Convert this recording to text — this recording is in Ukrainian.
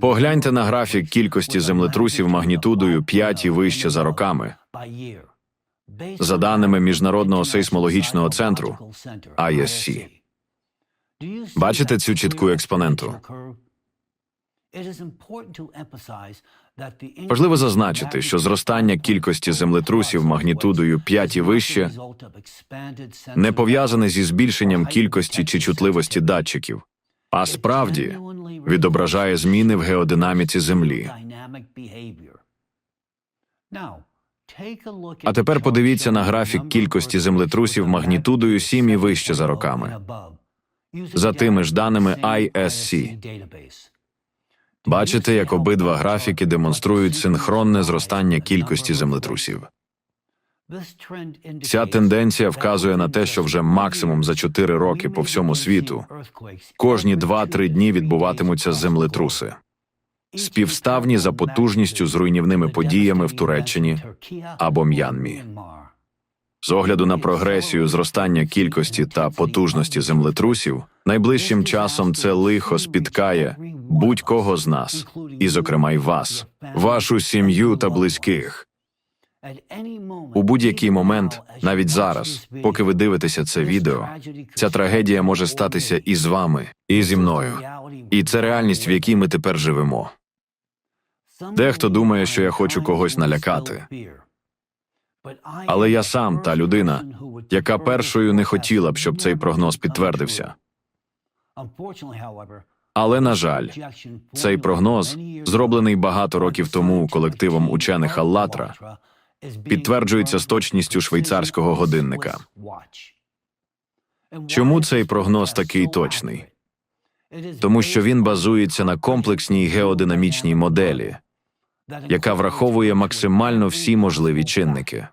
Погляньте на графік кількості землетрусів магнітудою 5 і вище за роками. За даними Міжнародного сейсмологічного центру ISC. Бачите цю чітку експоненту? Важливо зазначити, що зростання кількості землетрусів магнітудою 5 і вище не пов'язане зі збільшенням кількості чи чутливості датчиків, а справді відображає зміни в геодинаміці Землі. А тепер подивіться на графік кількості землетрусів магнітудою 7 і вище за роками. За тими ж даними ISC. Бачите, як обидва графіки демонструють синхронне зростання кількості землетрусів. Ця тенденція вказує на те, що вже максимум за 4 роки по всьому світу. кожні 2-3 дні відбуватимуться землетруси, співставні за потужністю з руйнівними подіями в Туреччині або М'янмі. З огляду на прогресію зростання кількості та потужності землетрусів, найближчим часом це лихо спіткає будь-кого з нас, і, зокрема, й вас, вашу сім'ю та близьких. У будь-який момент, навіть зараз, поки ви дивитеся це відео, ця трагедія може статися і з вами, і зі мною. І це реальність, в якій ми тепер живемо. Дехто думає, що я хочу когось налякати. Але я сам та людина, яка першою не хотіла б, щоб цей прогноз підтвердився. Але, на жаль, цей прогноз, зроблений багато років тому колективом учених Аллатра, підтверджується з точністю швейцарського годинника. Чому цей прогноз такий точний? Тому що він базується на комплексній геодинамічній моделі, яка враховує максимально всі можливі чинники.